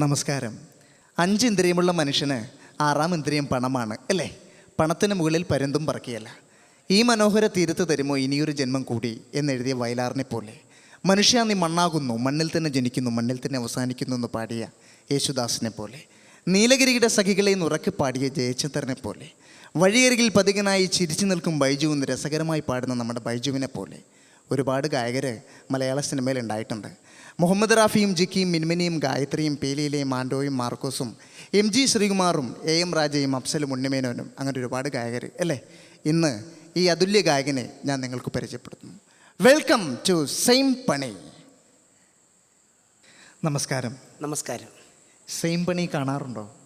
നമസ്കാരം. അഞ്ച് ഇന്ദ്രിയമുള്ള മനുഷ്യന് ആറാം ഇന്ദ്രിയം പണമാണ് അല്ലേ? പണത്തിന് മുകളിൽ പരുന്തും പറക്കിയല്ല. ഈ മനോഹര തീരത്ത് തരുമോ ഇനിയൊരു ജന്മം കൂടി എന്നെഴുതിയ വയലാറിനെ പോലെ. മനുഷ്യ നീ മണ്ണാകുന്നു മണ്ണിൽ തന്നെ ജനിക്കുന്നു മണ്ണിൽ തന്നെ അവസാനിക്കുന്നു എന്ന് പാടിയ യേശുദാസിനെ പോലെ. നീലഗിരിയുടെ സഖികളെ ഉറക്കി പാടിയ ജയചന്ദ്രനെ പോലെ. വഴിയരികിൽ പതികനായി ചിരിച്ചു നിൽക്കും ബൈജു എന്ന് രസകരമായി പാടുന്ന നമ്മുടെ ബൈജുവിനെ പോലെ. ഒരുപാട് ഗായകർ മലയാള സിനിമയിൽ ഉണ്ടായിട്ടുണ്ട്. മുഹമ്മദ് റാഫിയും ജിക്കിയും മിൻമിനിയും ഗായത്രിയും പേലിയിലെയും ആൻഡോയും മാർക്കോസും എം ജി ശ്രീകുമാറും എ എം രാജയും അഫ്സലും ഉണ്ണിമേനോനും അങ്ങനെ ഒരുപാട് ഗായകർ അല്ലേ? ഇന്ന് ഈ അതുല്യ ഗായകനെ ഞാൻ നിങ്ങൾക്ക് പരിചയപ്പെടുത്തുന്നു. വെൽക്കം ടു സെയിം പണി നമസ്കാരം. നമസ്കാരം. സെയിം പണി കാണാറുണ്ടോ?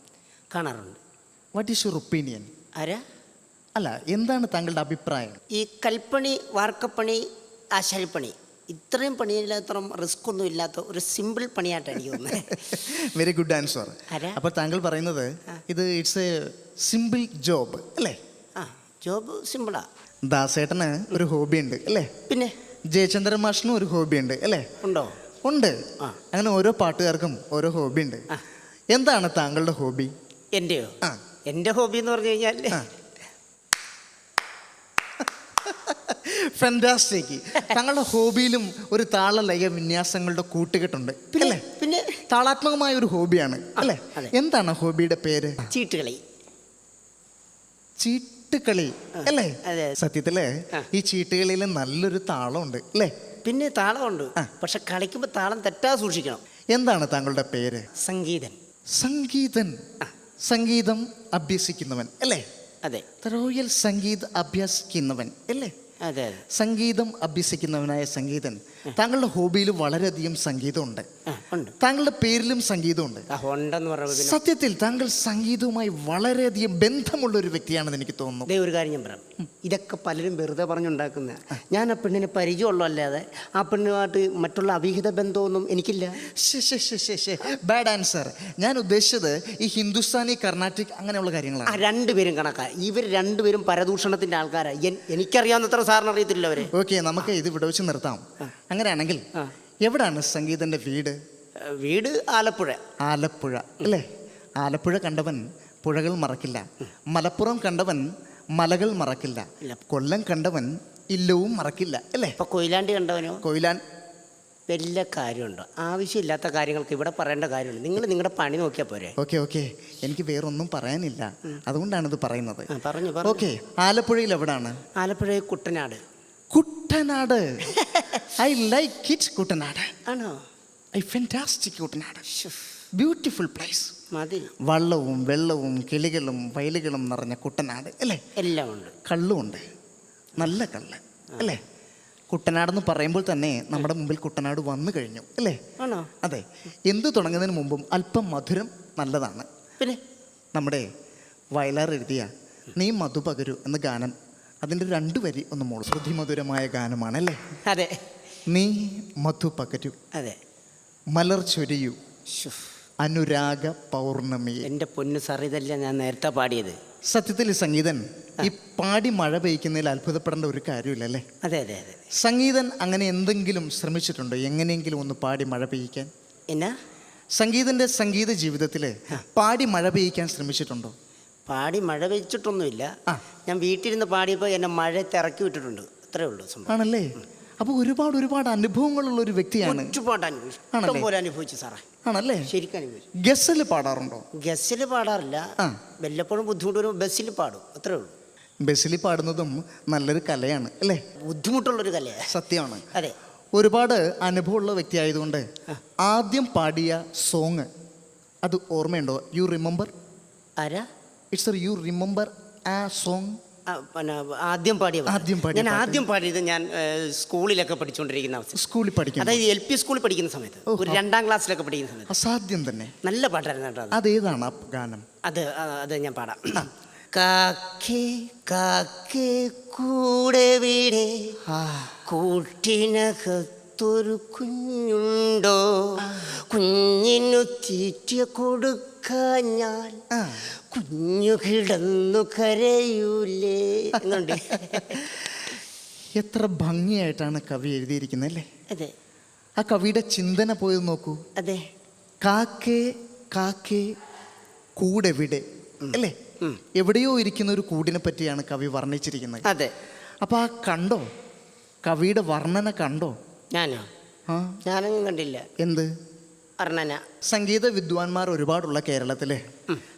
കാണാറുണ്ട്. വാട്ട് ഈസ് യുവർ ഒപ്പീനിയൻ ആരാ? അല്ല എന്താണ് താങ്കളുടെ അഭിപ്രായം? ഈ കൽപ്പണി വാർക്കപ്പണി ആശാരിപ്പണി? ഇത്രയും പണിയില്ലാത്ത റിസ്ക് ഒന്നും ഇല്ലാത്ത ഒരു സിമ്പിൾ പണിയായിട്ട് എനിക്ക് തോന്നുന്നത്. വെരി ഗുഡ് ആൻസർ അപ്പൊ അപ്പോൾ താങ്കൾ പറയുന്നത് ഇത് ഇറ്റ്സ് എ സിമ്പിൾ ജോബ് അല്ലേ? ആ ജോബ് സിമ്പിളാ ദാസേട്ടന് ഒരു ഹോബി ഉണ്ട് അല്ലേ? പിന്നെ? ജയചന്ദ്രൻ മാഷിനും ഒരു ഹോബി ഉണ്ട് അല്ലേ? ഉണ്ടോ? ഉണ്ട്. അങ്ങനെ ഓരോ പാട്ടുകാർക്കും ഓരോ ഹോബി ഉണ്ട്. എന്താണ് താങ്കളുടെ ഹോബി എന്റെയോ എന്റെ എന്റെ ഹോബി എന്ന് പറഞ്ഞു കഴിഞ്ഞാൽ ഫെന്റാസ്റ്റിക് താങ്കളുടെ ഹോബിയിലും ഒരു താളലയ വിന്യാസങ്ങളുടെ കൂട്ടുകെട്ടുണ്ട്. പിന്നെ അല്ലേ? പിന്നെ? താളാത്മകമായ ഒരു ഹോബിയാണ്. അല്ലേ? എന്താണ് ഹോബിയുടെ പേര്? ചീട്ടുകളി. ചീട്ടുകളി. അല്ലേ? സത്യത്തിലെ ഈ ചീട്ടുകളിയിൽ നല്ലൊരു താളമുണ്ട്. അല്ലേ? പിന്നെ താളമുണ്ട്. പക്ഷെ കളിക്കുമ്പോൾ താളം തെറ്റാ സൂക്ഷിക്കണം. എന്താണ് താങ്കളുടെ പേര്? സംഗീതൻ. സംഗീതൻ. സംഗീതം അഭ്യസിക്കുന്നവൻ. അല്ലേ? അതെ. റോയൽ സംഗീത അഭ്യസിക്കുന്നവൻ. അല്ലേ? അതെ. സംഗീതം അഭ്യസിക്കുന്നവനായ സംഗീതൻ. താങ്കളുടെ ഹോബിയിൽ വളരെയധികം സംഗീതമുണ്ട്. താങ്കളുടെ പേരിലും സംഗീതമുണ്ട്. സത്യത്തിൽ താങ്കൾ സംഗീതവുമായി വളരെയധികം ബന്ധമുള്ള ഒരു വ്യക്തിയാണെന്ന് എനിക്ക് തോന്നുന്നു. ഒരു കാര്യം ഞാൻ പറയാം. ഇതൊക്കെ പലരും വെറുതെ പറഞ്ഞുണ്ടാക്കുന്ന ഞാൻ ആ പെണ്ണിനെ പരിചയമുള്ളതല്ലാതെ ആ പെണ്ണുമായിട്ട് മറ്റുള്ള അവിഹിത ബന്ധമൊന്നും എനിക്കില്ല. ബാഡ് ആൻസർ ഞാൻ ഉദ്ദേശിച്ചത് ഈ ഹിന്ദുസ്ഥാനി കർണാട്ടിക് അങ്ങനെയുള്ള കാര്യങ്ങളാണ്. രണ്ടുപേരും കണക്കാ. ഇവർ രണ്ടുപേരും പരദൂഷണത്തിന്റെ ആൾക്കാരാണ് എനിക്കറിയാവുന്നത്ര സാറിന് അറിയത്തില്ല അവരെ. ഓക്കെ നമുക്ക് ഇത് ഇവിടെ വെച്ച് നിർത്താം. അങ്ങനെയാണെങ്കിൽ. എവിടാണ് സംഗീതന്റെ വീട്? വീട് ആലപ്പുഴ. ആലപ്പുഴ അല്ലേ? ആലപ്പുഴ കണ്ടവൻ പുഴകൾ മറക്കില്ല. മലപ്പുറം കണ്ടവൻ മലകൾ മറക്കില്ല. കൊല്ലം കണ്ടവൻ ഇല്ലവും മറക്കില്ല അല്ലേ? കൊയിലാണ്ടി കണ്ടവനോ? കൊയിലാൻ വലിയ കാര്യമുണ്ടോ. ആവശ്യമില്ലാത്ത കാര്യങ്ങൾക്ക് ഇവിടെ പറയേണ്ട കാര്യമുണ്ട് നിങ്ങൾ നിങ്ങളുടെ പണി നോക്കിയാൽ പോരെ. Okay okay. എനിക്ക് വേറൊന്നും പറയാനില്ല. അതുകൊണ്ടാണ് ഇത് പറയുന്നത്. ആ, പറഞ്ഞു പറഞ്ഞു. ഓക്കെ ആലപ്പുഴയിൽ എവിടാണ്? Alappuzha Kuttanad. Kuttanad. I like it Kuttanad. ആണോ? I fantastic Kuttanad. Beautiful place മതി. വള്ളവും വെള്ളവും കിളികളും വയലുകളും നിറഞ്ഞ കുട്ടനാട് അല്ലേ? എല്ലാം ഉണ്ട്. കള്ളുമുണ്ട് നല്ല കള്ള് അല്ലേ? കുട്ടനാടെന്ന് പറയുമ്പോൾ തന്നെ നമ്മുടെ മുമ്പിൽ കുട്ടനാട് വന്നു കഴിഞ്ഞു അല്ലേ? ആണോ? അതെ. എന്തു തുടങ്ങുന്നതിന് മുമ്പും അല്പം മധുരം നല്ലതാണ്. പിന്നെ? നമ്മുടെ വയലാർ എഴുതിയ നീ മധു പകരു എന്ന ഗാനം അതിന്റെ രണ്ട് വരി ഒന്ന് മോൾ ശ്രുതിമധുരമായ ഗാനമാണ് അല്ലേ? അതെ. നീ മധു പകരു അതെ. മലർ ചൊരിയൂ അനുരാഗ പൗർണമി. എന്റെ പൊന്നു സാർ ഇതല്ല ഞാൻ നേരത്തെ പാടിയത്. സത്യത്തിൽ സംഗീതൻ ഈ പാടി മഴ പെയ്ക്കുന്നതിൽ അത്ഭുതപ്പെടേണ്ട ഒരു കാര്യമില്ല അല്ലേ? അതെ അതെ അതെ. സംഗീതൻ അങ്ങനെ എന്തെങ്കിലും ശ്രമിച്ചിട്ടുണ്ടോ? എങ്ങനെയെങ്കിലും ഒന്ന് പാടി മഴ പെയ്യിക്കാൻ? എന്നാ? സംഗീതന്റെ സംഗീത ജീവിതത്തിൽ പാടി മഴ പെയ്യിക്കാൻ ശ്രമിച്ചിട്ടുണ്ടോ? പാടി മഴ പെയ്ച്ചിട്ടൊന്നുമില്ല ഞാൻ വീട്ടിലിരുന്ന് പാടിയപ്പോൾ എന്നെ മഴ തിറക്കി വിട്ടിട്ടുണ്ട്. അത്രേ ഉള്ളൂ സംഭവം. ആണല്ലേ? അപ്പോൾ ഒരുപാട് ഒരുപാട് അനുഭവങ്ങളുള്ള ഒരു വ്യക്തിയാണ്. ഒരുപാട് അനുഭവിച്ചു പോലെ അനുഭവിച്ചു സാറേ. ആണല്ലേ? ശരിക്കും അനുഭവിച്ചു. ഗസൽ പാടാറുണ്ടോ? ഗസ്സിൽ പാടാറില്ല. വല്ലപ്പോഴും ബുദ്ധിമുട്ട് വരുമ്പോൾ ബസ്സിൽ പാടും. അത്രേ ഉള്ളൂ. ബസ്സിൽ പാടുന്നതും നല്ലൊരു കലയാണ് അല്ലേ? ബുദ്ധിമുട്ടുള്ളൊരു കലയാണ് സത്യമാണ്. അതെ. ഒരുപാട് അനുഭവമുള്ള വ്യക്തി ആയതുകൊണ്ട് ആദ്യം പാടിയ സോങ് അത് ഓർമ്മയുണ്ടോ? യു റിമെമ്പർ ആരാ? ഇറ്റ്സ് യു റിമെമ്പർ ആ സോങ് പിന്നെ ആദ്യം പാടിയ ആദ്യം പാടിയ ഞാൻ ആദ്യം പാടിയത് ഞാൻ സ്കൂളിലൊക്കെ പഠിച്ചുകൊണ്ടിരിക്കുന്ന അവസ്ഥ. സ്കൂളിൽ പഠിക്കും അതായത് എൽ പി സ്കൂളിൽ പഠിക്കുന്ന സമയത്ത്. ഒരു രണ്ടാം ക്ലാസ്സിലൊക്കെ പഠിക്കുന്ന സമയത്ത്. അസാധ്യം തന്നെ. നല്ല പാട്ടായിരുന്നു കേട്ടോ അത്. അതേതാണ് ആ ഗാനം? അത് അത് ഞാൻ പാടാം. കാക്കേ കാക്കേ കൂടെ വീടേ. കൂട്ടിനകത്തൊരു കുഞ്ഞുണ്ടോ? കുഞ്ഞിനു തീറ്റ കൊടുക്കാൻ ഞാൻ കുഞ്ഞു കിടന്നു കരയൂലേ എന്നുണ്ട്. എത്ര ഭംഗിയായിട്ടാണ് കവി എഴുതിയിരിക്കുന്നത് അല്ലേ അതെ. ആ കവിയുടെ ചിന്തന പോയത് നോക്കൂ. അതെ. കാക്കേ കാക്കേ കൂടെവിടെ? അല്ലേ? എവിടെയോ ഇരിക്കുന്ന ഒരു കൂടിനെ പറ്റിയാണ് കവി വർണിച്ചിരിക്കുന്നത്. അതെ. അപ്പോൾ ആ കണ്ടോ? കവിയുടെ വർണന കണ്ടോ? ഞാനോ? ആ. ഞാനൊന്നും കണ്ടില്ല. എന്ത്? അർണന. സംഗീത വിദ്വാൻമാർ ഒരുപാടുള്ള കേരളത്തിലെ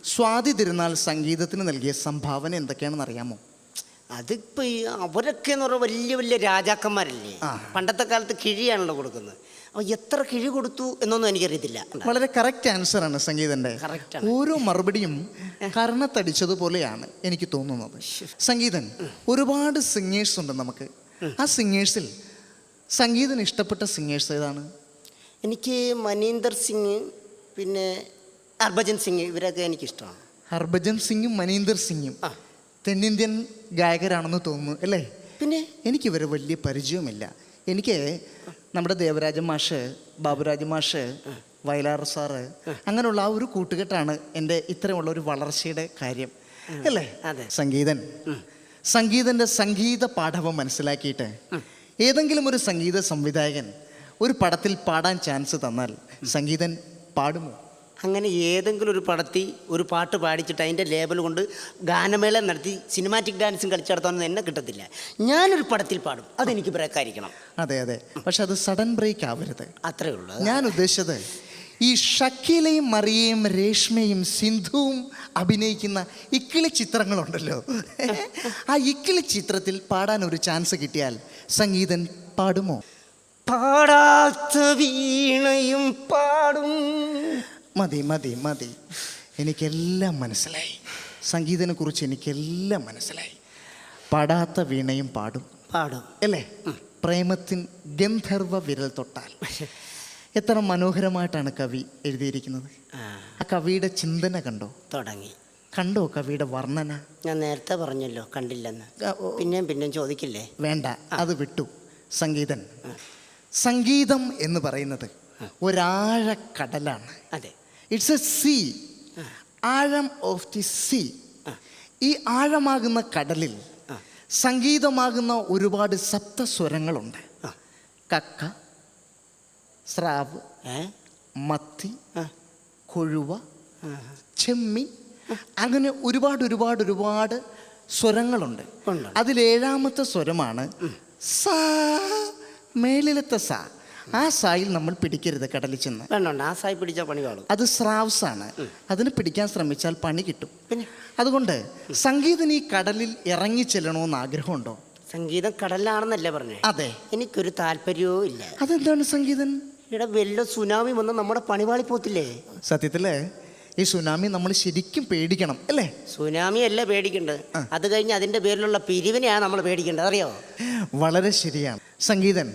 സ്വാതി തിരുനാൾ സംഗീതത്തിന് നൽകിയ സംഭാവന എന്തൊക്കെയാണെന്ന് അറിയാമോ? അതിപ്പോ ഈ അവരൊക്കെ എന്ന് പറഞ്ഞാൽ വലിയ വലിയ രാജാക്കന്മാരല്ലേ? പണ്ടത്തെ കാലത്ത് കിഴിയാണല്ലോ കൊടുക്കുന്നത്. അപ്പൊ എത്ര കിഴി കൊടുത്തു എന്നൊന്നും എനിക്കറിയത്തില്ല. വളരെ കറക്റ്റ് ആൻസർ ആണ് സംഗീതന്റെ. Correct ആണ്. ഓരോ മറുപടിയും കർണത്തടിച്ചതുപോലെയാണ് എനിക്ക് തോന്നുന്നത്. സംഗീതൻ ഒരുപാട് സിംഗേഴ്സ് ഉണ്ട് നമുക്ക്. ആ സിംഗേഴ്സിൽ സംഗീതന് ഇഷ്ടപ്പെട്ട സിംഗേഴ്സ് ഏതാണ്? എനിക്ക് മനീന്ദർ സിംഗ് പിന്നെ ഹർഭജൻ സിംഗ് ഇവരൊക്കെ എനിക്കിഷ്ടമാണ്. ഹർഭജൻ സിംഗും മനീന്ദർ സിംഗും. തെന്നിന്ത്യൻ ഗായകരാണെന്ന് തോന്നുന്നു അല്ലേ? പിന്നെ? എനിക്ക് എനിക്കിവരെ വലിയ പരിചയമില്ല എനിക്ക് നമ്മുടെ ദേവരാജൻ മാഷ് ബാബുരാജ് മാഷ് വയലാർ സാറ് അങ്ങനെയുള്ള ആ ഒരു കൂട്ടുകെട്ടാണ് എന്റെ ഇത്തരമുള്ള ഒരു വളർച്ചയുടെ കാര്യം അല്ലേ? അതെ. സംഗീതൻ. സംഗീതന്റെ സംഗീത പാഠവം മനസ്സിലാക്കിയിട്ട് ഏതെങ്കിലും ഒരു സംഗീത സംവിധായകൻ ഒരു പടത്തിൽ പാടാൻ ചാൻസ് തന്നാൽ സംഗീതൻ പാടുമോ? അങ്ങനെ ഏതെങ്കിലും ഒരു പടത്തിൽ ഒരു പാട്ട് പാടിച്ചിട്ട് അതിന്റെ ലേബൽ കൊണ്ട് ഗാനമേള നടത്തി സിനിമാറ്റിക് ഡാൻസും കളിച്ചടത്താനൊന്നും എന്നെ കിട്ടത്തില്ല. ഞാനൊരു പടത്തിൽ പാടും. അതെനിക്ക് ബ്രേക്കായിരിക്കണം. അതെ അതെ. പക്ഷെ അത് സഡൻ ബ്രേക്ക് ആവരുത് അത്രേ ഉള്ളൂ. ഞാൻ ഉദ്ദേശിച്ചത് ഈ ഷക്കീലയും മറിയയും രേഷ്മയും സിന്ധുവും അഭിനയിക്കുന്ന ഇക്കിളി ചിത്രങ്ങളുണ്ടല്ലോ. ആ ഇക്കിളി ചിത്രത്തിൽ പാടാൻ ഒരു ചാൻസ് കിട്ടിയാൽ സംഗീതൻ പാടുമോ? പാടാത്ത വീണയും പാടും. മതി മതി മതി. എനിക്കെല്ലാം മനസ്സിലായി. സംഗീതനെ കുറിച്ച് എനിക്കെല്ലാം മനസ്സിലായി. പാടാത്ത വീണയും പാടും. പാടും. അല്ലേ? പ്രേമത്തിൻ ഗന്ധർവ വിരൽ തൊട്ടാൽ. എത്ര മനോഹരമായിട്ടാണ് കവി എഴുതിയിരിക്കുന്നത്. ആ, ആ കവിയുടെ ചിന്തന കണ്ടോ? തുടങ്ങി. കണ്ടോ കവിയുടെ വർണന? ഞാൻ നേരത്തെ പറഞ്ഞല്ലോ കണ്ടില്ലെന്ന്. പിന്നെയും പിന്നെയും ചോദിക്കില്ലേ? വേണ്ട അത് വിട്ടു. സംഗീതൻ. സംഗീതം എന്ന് പറയുന്നത് ഒരാഴ കടലാണ് അതെ. ഇറ്റ്സ് എ സീ ആഴം ഓഫ് ദി സീ ഈ ആഴമാകുന്ന കടലിൽ സംഗീതമാകുന്ന ഒരുപാട് സപ്തസ്വരങ്ങളുണ്ട്. കക്ക സ്രാവ് മത്തി കൊഴുവ ചെമ്മി അങ്ങനെ ഒരുപാട് ഒരുപാട് ഒരുപാട് സ്വരങ്ങളുണ്ട്. അതിലേഴാമത്തെ സ്വരമാണ് സ മേളിലത്തെ സാ. ആ സായിൽ നമ്മൾ പിടിക്കരുത് കടലിൽ ചെന്ന്. വേണ്ട ആ സായി പിടിച്ചാൽ പണി കാണും. അത് സ്രാവ്സ് ആണ്. അതിന് പിടിക്കാൻ ശ്രമിച്ചാൽ പണി കിട്ടും. പിന്നെ? അതുകൊണ്ട് സംഗീതം ഈ കടലിൽ ഇറങ്ങി ചെല്ലണമെന്ന് ആഗ്രഹമുണ്ടോ? സംഗീതം കടലിലാണെന്നല്ലേ പറഞ്ഞേ? അതെ. എനിക്കൊരു താല്പര്യവും ഇല്ല. അതെന്താണ് സംഗീതം? ഇവിടെ വല്ല സുനാമി വന്ന് നമ്മുടെ പണിപാളി പോത്തില്ലേ സത്യത്തിൽ? ഈ സുനാമി നമ്മൾ ശരിക്കും പേടിക്കണം അല്ലേ? സുനാമി അല്ല പേടിക്കേണ്ടത് അത് കഴിഞ്ഞ് അതിന്റെ പേരിലുള്ള പിരിവിനെയാണ് നമ്മൾ പേടിക്കേണ്ടത് അറിയോ? വളരെ ശരിയാണ്. സംഗീതൻ.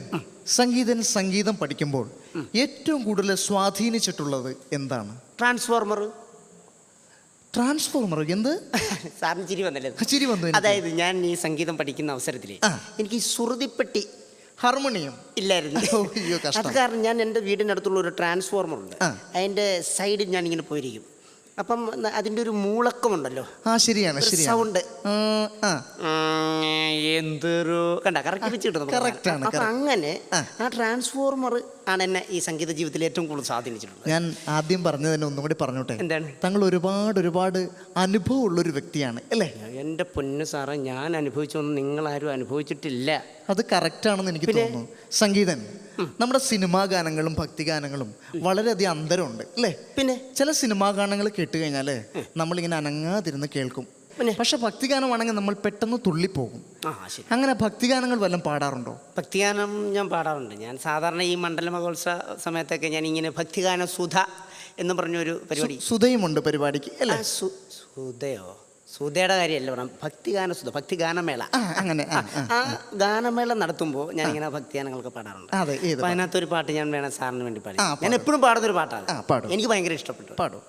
സംഗീതൻ സംഗീതം പഠിക്കുമ്പോൾ ഏറ്റവും കൂടുതൽ സ്വാധീനിച്ചിട്ടുള്ളത് എന്താണ്? ട്രാൻസ്ഫോർമർ. ട്രാൻസ്ഫോർമർ എന്ത്? സാറിന് ചിരി വന്നല്ലേ? ചിരി വന്നു അതായത് ഞാൻ ഈ സംഗീതം പഠിക്കുന്ന അവസരത്തിൽ എനിക്ക് ഈ സുറുതിപ്പെട്ടി ഹാർമോണിയം ഇല്ലായിരുന്നു. അയ്യോ, കഷ്ടം. അത് കാരണം ഞാൻ എന്റെ വീടിനടുത്തുള്ള ഒരു ട്രാൻസ്ഫോർമർ ഉണ്ട്. അതിന്റെ സൈഡിൽ ഞാൻ ഇങ്ങനെ പോയിരിക്കും. അപ്പം അതിന്റെ ഒരു മൂളക്കമുണ്ടല്ലോ. ആ ശരിയാണ് ശരിയാണ്. സൗണ്ട് എന്തൊരു കണ്ട കറക്റ്റ് വെച്ച് കിട്ടുന്നു correct ആണ്, അപ്പം അങ്ങനെ ആ. ആ ട്രാൻസ്ഫോർമർ ആണ് എന്നെ ഈ സംഗീത ജീവിതത്തിൽ ഏറ്റവും കൂടുതൽ സ്വാധീനിച്ചിട്ടുള്ളത്. ഞാൻ ആദ്യം പറഞ്ഞു തന്നെ ഒന്നും കൂടി പറഞ്ഞോട്ടെ. എന്താണ്? താങ്കൾ ഒരുപാട് ഒരുപാട് അനുഭവമുള്ള ഒരു വ്യക്തിയാണ് അല്ലേ? എന്റെ പൊന്നു സാറേ ഞാൻ അനുഭവിച്ചൊന്നും നിങ്ങളാരും അനുഭവിച്ചിട്ടില്ല. അത് കറക്റ്റാണെന്ന് എനിക്ക് തോന്നുന്നു. സംഗീതൻ നമ്മുടെ സിനിമാ ഗാനങ്ങളും ഭക്തി ഗാനങ്ങളും വളരെയധികം അന്തരമുണ്ട് അല്ലേ? പിന്നെ? ചില സിനിമാ ഗാനങ്ങൾ കേട്ട് കഴിഞ്ഞാൽ നമ്മളിങ്ങനെ അനങ്ങാതിരുന്ന് കേൾക്കും? പക്ഷെ ഭക്തിഗാനമാണെങ്കിൽ നമ്മൾ പെട്ടെന്ന് തുള്ളിപ്പോകും. അങ്ങനെ ഭക്തിഗാനങ്ങൾ വല്ലതും പാടാറുണ്ടോ? ഭക്തിഗാനം ഞാൻ പാടാറുണ്ട്. ഞാൻ സാധാരണ ഈ മണ്ഡല മഹോത്സവ സമയത്തൊക്കെ ഞാൻ ഇങ്ങനെ ഭക്തിഗാന സുധ എന്ന് പറഞ്ഞൊരു പരിപാടി. സുധയുമുണ്ട് പരിപാടിക്ക് അല്ലേ? സുധയോ? സുധയുടെ കാര്യമല്ല പറയാം ഭക്തിഗാന സുധ ഭക്തിഗാനമേള. അങ്ങനെ ആ, ഗാനമേള നടത്തുമ്പോൾ ഞാൻ ഇങ്ങനെ ഭക്തിഗാനങ്ങളൊക്കെ പാടാറുണ്ട്. അപ്പൊ അതിനകത്തൊരു പാട്ട് ഞാൻ വേണം സാറിന് വേണ്ടി പാടി. ഞാൻ എപ്പോഴും പാടുന്ന ഒരു പാട്ടാണ് എനിക്ക് ഭയങ്കര ഇഷ്ടപ്പെട്ടു. പാടും.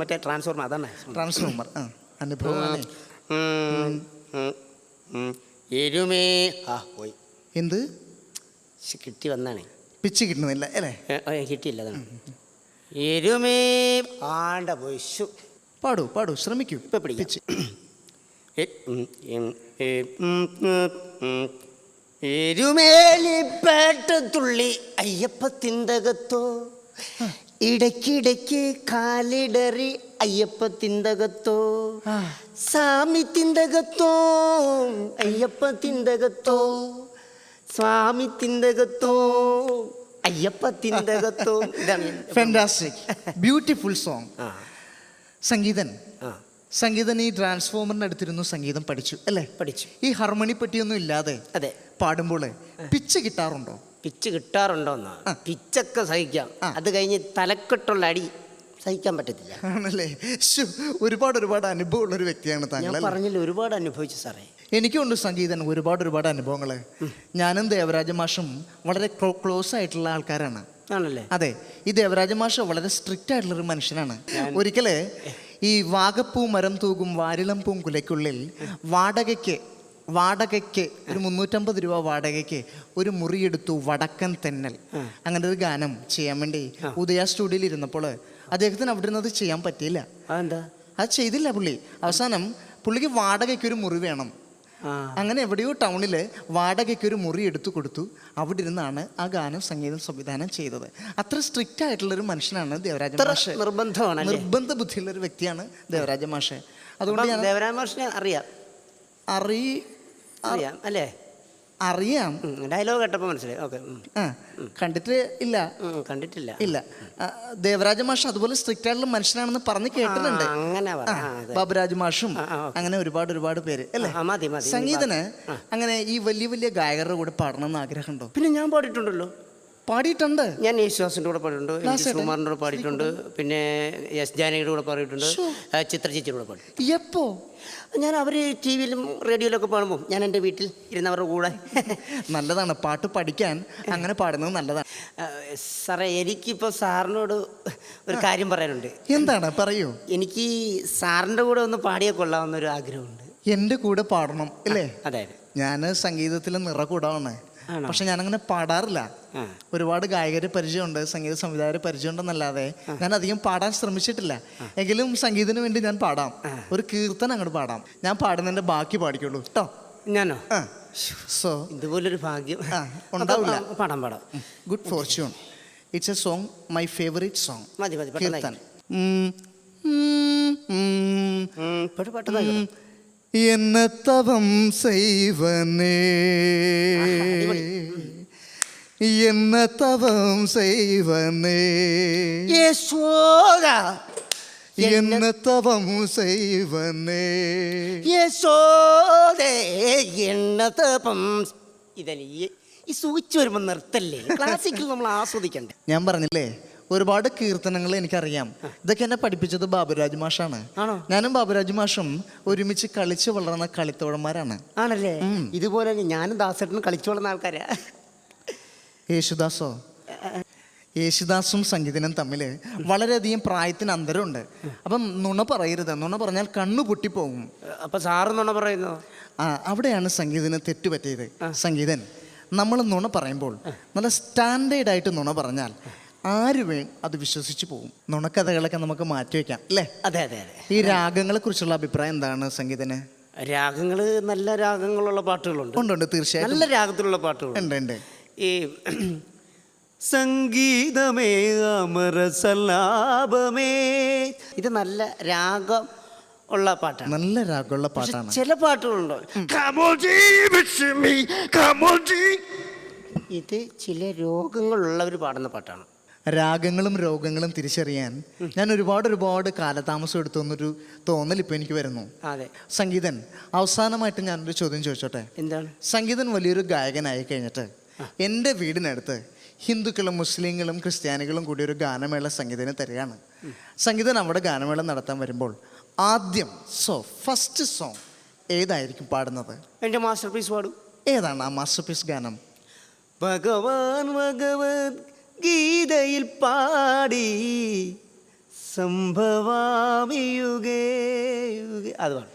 മറ്റേ ട്രാൻസ്ഫോർമർ അതാണ്. ട്രാൻസ്ഫോർമർ അനുഭവമാണ്. എരുമേ ആ പോയി. എന്ത്? കിട്ടി വന്നാണേ. പിച്ച് കിട്ടുന്നില്ല അല്ലേ? കിട്ടിയില്ല അതാണ്. എരുമേ ആണ്ട പോയി. പാടൂ പാടൂ ശ്രമിക്കൂ. ഇപ്പൊ പിടിച്ച്. എരുമേലിപ്പേട്ട തുള്ളി അയ്യപ്പ തിന്തകത്തോ ഇടയ്ക്കിടയ്ക്ക് കാലിടറി അയ്യപ്പ തിന്തകത്തോ ആ. സ്വാമി തിന്തകത്തോ അയ്യപ്പ തിന്തകത്തോ സ്വാമി തിന്തകത്തോ അയ്യപ്പ തിന്തകത്തോ ഇതാണ് ബ്യൂട്ടിഫുൾ സോങ് സംഗീതൻ. ആ. സംഗീതൻ ഈ ട്രാൻസ്ഫോമറിന്റെ അടുത്തിരുന്നു സംഗീതം പഠിച്ചു അല്ലേ? പഠിച്ചു. ഈ ഹാർമോണി പറ്റിയൊന്നും ഇല്ലാതെ അതെ. പാടുമ്പോൾ പിച്ച് കിട്ടാറുണ്ടോ? പിച്ച് കിട്ടാറുണ്ടോ എന്നാ? പിച്ചൊക്കെ സഹിക്കാം. അത് കഴിഞ്ഞ് തലക്കെട്ടുള്ള അടി സഹിക്കാൻ പറ്റത്തില്ല. ആണല്ലേ? ഒരുപാട് ഒരുപാട് അനുഭവമുള്ള ഒരു വ്യക്തിയാണ് താങ്കൾ ഞാൻ പറഞ്ഞില്ല ഒരുപാട് അനുഭവിച്ചു സാറേ. എനിക്കുണ്ട് സംഗീതൻ ഒരുപാട് ഒരുപാട് അനുഭവങ്ങൾ ഞാനും ദേവരാജ മാഷും വളരെ ക്ലോസ് ആയിട്ടുള്ള ആൾക്കാരാണ്. ആണല്ലേ? അതെ ഈ ദേവരാജ മാഷ് വളരെ സ്ട്രിക്റ്റ് ആയിട്ടുള്ള ഒരു മനുഷ്യനാണ്. ഒരിക്കൽ ഈ വാഗപ്പൂ മരം തൂകും വാരിളം പൂങ്കുലയ്ക്കുള്ളിൽ വാടകയ്ക്ക് വാടകയ്ക്ക് ഒരു മുന്നൂറ്റമ്പത് രൂപ വാടകയ്ക്ക് ഒരു മുറിയെടുത്തു വടക്കൻ തെന്നൽ. അങ്ങനെ ഒരു ഗാനം ചെയ്യാൻ വേണ്ടി ഉദയ സ്റ്റുഡിയോയിൽ ഇരുന്നപ്പോൾ അദ്ദേഹത്തിന് അവിടെ നിന്ന് അത് ചെയ്യാൻ പറ്റിയില്ല. അത് ചെയ്തില്ല പുള്ളി. അവസാനം പുള്ളിക്ക് വാടകയ്ക്ക് ഒരു മുറി വേണം. അങ്ങനെ എവിടെയോ ടൗണിൽ വാടകയ്ക്ക് ഒരു മുറി എടുത്തു കൊടുത്തു. അവിടെ ഇരുന്നാണ് ആ ഗാനം സംഗീതം സംവിധാനം ചെയ്തത്. അത്ര സ്ട്രിക്റ്റ് ആയിട്ടുള്ള ഒരു മനുഷ്യനാണ് ദേവരാജ മാഷ്. നിർബന്ധമാണ് നിർബന്ധ ബുദ്ധിയുള്ള ഒരു വ്യക്തിയാണ് ദേവരാജ മാഷ്. അതുകൊണ്ട് ദേവരാജ മാഷിനെ അറിയാം. അറി അറിയാം അല്ലേ? അറിയാം. ഡയലോഗ് കേട്ടപ്പോൾ മനസ്സിലായി. ഓക്കെ ആ കണ്ടിട്ട് ഇല്ല. കണ്ടിട്ടില്ല. ഇല്ല. ദേവരാജ മാഷ് അതുപോലെ സ്ട്രിക്റ്റ് ആയിട്ടുള്ള മനുഷ്യനാണെന്ന് പറഞ്ഞ് കേട്ടിട്ടുണ്ട്. അങ്ങനെ. ബാബുരാജ് മാഷും. അങ്ങനെ ഒരുപാട് ഒരുപാട് പേര് അല്ലേ? മതി മതി സംഗീതന് അങ്ങനെ ഈ വലിയ വലിയ ഗായകരുടെ കൂടെ പാടണം എന്ന് ആഗ്രഹമുണ്ടോ? പിന്നെ ഞാൻ പാടിയിട്ടുണ്ടല്ലോ. പാടിയിട്ടുണ്ട്. ഞാൻ യേശുദാസിന്റെ കൂടെ പാടിയിട്ടുണ്ട് എം ജി ദാസേട്ടൻ? കൂടെ പാടിയിട്ടുണ്ട് പിന്നെ എസ് ജാനകിയുടെ കൂടെ പാടിയിട്ടുണ്ട് ശ്ശോ. ആ, ചിത്ര ചേച്ചിയുടെ കൂടെ പാടി എപ്പോ? ഞാൻ അവർ ടി വിയിലും റേഡിയോയിലൊക്കെ പാടുമ്പോൾ ഞാൻ എന്റെ വീട്ടിൽ ഇരുന്നവരുടെ കൂടെ. നല്ലതാണ് പാട്ട് പഠിക്കാൻ അങ്ങനെ പാടുന്നത് നല്ലതാണ്. സാറേ എനിക്കിപ്പോൾ സാറിനോട് ഒരു കാര്യം പറയാനുണ്ട്. എന്താണ്? പറയൂ. എനിക്ക് സാറിന്റെ കൂടെ ഒന്ന് പാടിയാൽ കൊള്ളാമെന്നൊരു ആഗ്രഹമുണ്ട്. എന്റെ കൂടെ പാടണം അല്ലേ? അതെ. ഞാൻ സംഗീതത്തിൽ നിറകൂടാണ്. ആണോ? പക്ഷെ ഞാനങ്ങനെ പാടാറില്ല. ഒരുപാട് ഗായകര് പരിചയമുണ്ട് സംഗീത സംവിധായകര് പരിചയമുണ്ടെന്നല്ലാതെ ഞാൻ അധികം പാടാൻ ശ്രമിച്ചിട്ടില്ല. എങ്കിലും സംഗീതത്തിന് വേണ്ടി ഞാൻ പാടാം. ഒരു കീർത്തനം അങ്ങോട്ട് പാടാം. ഞാൻ പാടുന്നതിന്റെ ബാക്കി പാടിക്കുള്ളൂ കേട്ടോ ഞാനോ? സോ ഇതുപോലൊരു ഭാഗ്യം. ഉണ്ടാവില്ല. പാടാം പാടാം. Good fortune it's a song my favourite song Keerthan പെട്ടെന്ന്. என்ன தவம் செய்வனே அடிபொலி. என்ன தவம் செய்வனே യശോദ என்ன தவம் செய்வனே യശോദേ എണ്ണതപം ഇതല്ലേ ഈ- ഈ സൂചിച്ച് വരുമ്പോൾ നിർത്തല്ലേ ക്ലാസിക്കൽ നമ്മൾ ആസ്വദിക്കണ്ടേ ഞാൻ പറഞ്ഞില്ലേ ഒരുപാട് കീർത്തനങ്ങൾ എനിക്കറിയാം. ഇതൊക്കെ എന്നെ പഠിപ്പിച്ചത് ബാബുരാജ് മാഷാണ്? ഞാനും ബാബുരാജ് മാഷും ഒരുമിച്ച് കളിച്ച് വളർന്ന കളിത്തോഴന്മാരാണ് ആണല്ലേ? ഇതുപോലെ ഞാനും ദാസേട്ടനും കളിച്ചു വളർന്ന ആൾക്കാരാ. യേശുദാസോ? യേശുദാസും സംഗീതനും തമ്മിൽ വളരെയധികം പ്രായത്തിന് അന്തരമുണ്ട്. അപ്പം നുണ പറയരുത്. നുണ പറഞ്ഞാൽ കണ്ണു പൊട്ടിപ്പോകും. അപ്പൊ സാറ് നുണ പറയുന്നു? ആ അവിടെയാണ് സംഗീതന് തെറ്റുപറ്റിയത് സംഗീതൻ നമ്മൾ നുണ പറയുമ്പോൾ നല്ല സ്റ്റാൻഡേർഡായിട്ട് നുണ പറഞ്ഞാൽ ആര് വേ അത് വിശ്വസിച്ച് പോകും. നുണക്കഥകളൊക്കെ നമുക്ക് മാറ്റി വയ്ക്കാം അല്ലേ? അതെ അതെ അതെ. ഈ രാഗങ്ങളെ കുറിച്ചുള്ള അഭിപ്രായം എന്താണ് സംഗീതന്? രാഗങ്ങൾ നല്ല രാഗങ്ങളുള്ള പാട്ടുകളുണ്ട്. ഉണ്ട് ഉണ്ട് തീർച്ചയായിട്ടും. നല്ല രാഗത്തിലുള്ള പാട്ടുകളുണ്ട്. ഉണ്ട് ഉണ്ട്. ഈ സംഗീതമേ അമര സല്ലാപമേ ഇത് നല്ല രാഗം ഉള്ള പാട്ടാണ്. നല്ല രാഗമുള്ള പാട്ടാണ്. ചില പാട്ടുകളുണ്ടോ. ഇത് ചില രോഗങ്ങളുള്ളവർ പാടുന്ന പാട്ടാണ്. രാഗങ്ങളും രോഗങ്ങളും തിരിച്ചറിയാൻ ഞാൻ ഒരുപാട് ഒരുപാട് കാലതാമസം എടുത്തു എന്നൊരു തോന്നൽ ഇപ്പൊ എനിക്ക് വരുന്നു. അതെ. സംഗീതൻ അവസാനമായിട്ട് ഞാനൊരു ചോദ്യം ചോദിച്ചോട്ടെ? എന്താണ്? സംഗീതൻ വലിയൊരു ഗായകനായി കഴിഞ്ഞിട്ട് എന്റെ വീടിനടുത്ത് ഹിന്ദുക്കളും മുസ്ലിങ്ങളും ക്രിസ്ത്യാനികളും കൂടി ഒരു ഗാനമേള സംഗീതനെ തരികയാണ്. സംഗീതൻ അവിടെ ഗാനമേള നടത്താൻ വരുമ്പോൾ ആദ്യം സോ ഫസ്റ്റ് സോങ് ഏതായിരിക്കും പാടുന്നത്? എന്റെ മാസ്റ്റർ പീസ് പാടും. ഏതാണ് ആ മാസ്റ്റർ പീസ് ഗാനം? ഭഗവാൻ ഭഗവത് ഗീതയിൽ പാടി സംഭവാമി യുഗേ യുഗേ അത് പാടും.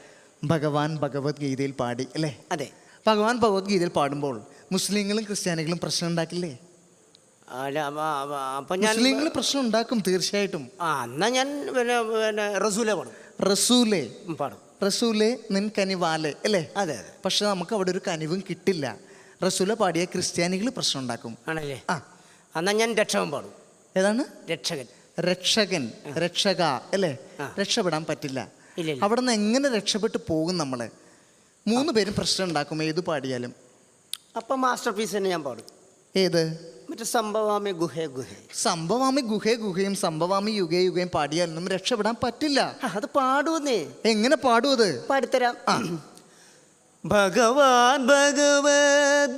ഭഗവാൻ ഭഗവത്ഗീതയിൽ പാടി അല്ലേ? അതെ. ഭഗവാൻ ഭഗവത്ഗീതയിൽ പാടുമ്പോൾ മുസ്ലിങ്ങളും ക്രിസ്ത്യാനികളും പ്രശ്നം ഉണ്ടാക്കില്ലേ? അപ്പൊ ഞാൻ മുസ്ലിങ്ങൾ പ്രശ്നം ഉണ്ടാക്കും തീർച്ചയായിട്ടും. ആ എന്നാ ഞാൻ പിന്നെ പിന്നെ റസൂലെ പാടും. റസൂലെ. പാടും. റസൂലെ നിൻ കനിവാലെ അല്ലേ? അതെ അതെ. പക്ഷെ നമുക്ക് അവിടെ ഒരു കനിവും കിട്ടില്ല. റസൂല പാടിയ ക്രിസ്ത്യാനികൾ പ്രശ്നം ഉണ്ടാക്കും. ആണല്ലേ? ആ എന്നാ ഞാൻ രക്ഷകൻ പാടും. ഏതാണ്? രക്ഷകൻ. രക്ഷകൻ രക്ഷക അല്ലേ? രക്ഷപ്പെടാൻ പറ്റില്ല. അവിടെ നിന്ന് എങ്ങനെ രക്ഷപ്പെട്ട് പോകും നമ്മൾ മൂന്ന് പേരും പ്രശ്നം ഉണ്ടാക്കും ഏത് പാടിയാലും. അപ്പം മാസ്റ്റർ പീസ് തന്നെ ഞാൻ പാടും. ഏത്? മറ്റേ സംഭവാമി ഗുഹേ ഗുഹേ. സംഭവാമി ഗുഹേ ഗുഹയും സംഭവാമി യുഗേ യുഗയും പാടിയാലൊന്നും രക്ഷപ്പെടാൻ പറ്റില്ല. അത് പാടുവന്നേ. എങ്ങനെ പാടുവത്? പാടിത്തരാം. ഭഗവാൻ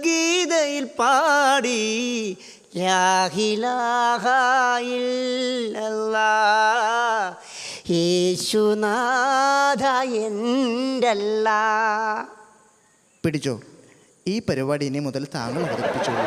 ഗീതയിൽ പാടി യേശുനാഥ പിടിച്ചോ. ഈ പരിപാടി ഇനി മുതൽ താങ്കൾ അവതരിപ്പിച്ചോളൂ.